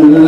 Um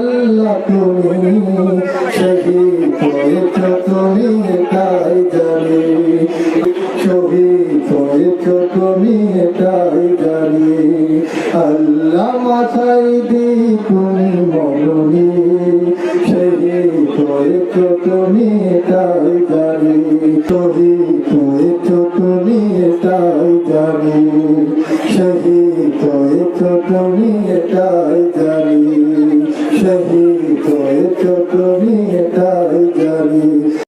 আল্লাহ তুমি শহীদ হয়েছ তুমি তাই জানি শহীদ হয়েছ তুমি তাই আল্লাহ মাথায় দি তুমি মরণি শহীদ হয়েছ তুমি তাই জানি শহীদ হয়েছ তুমি তাই জানি শহীদ হয়েছ তুমি তাই नहीं तो ये तो तुम्हें तारी जानी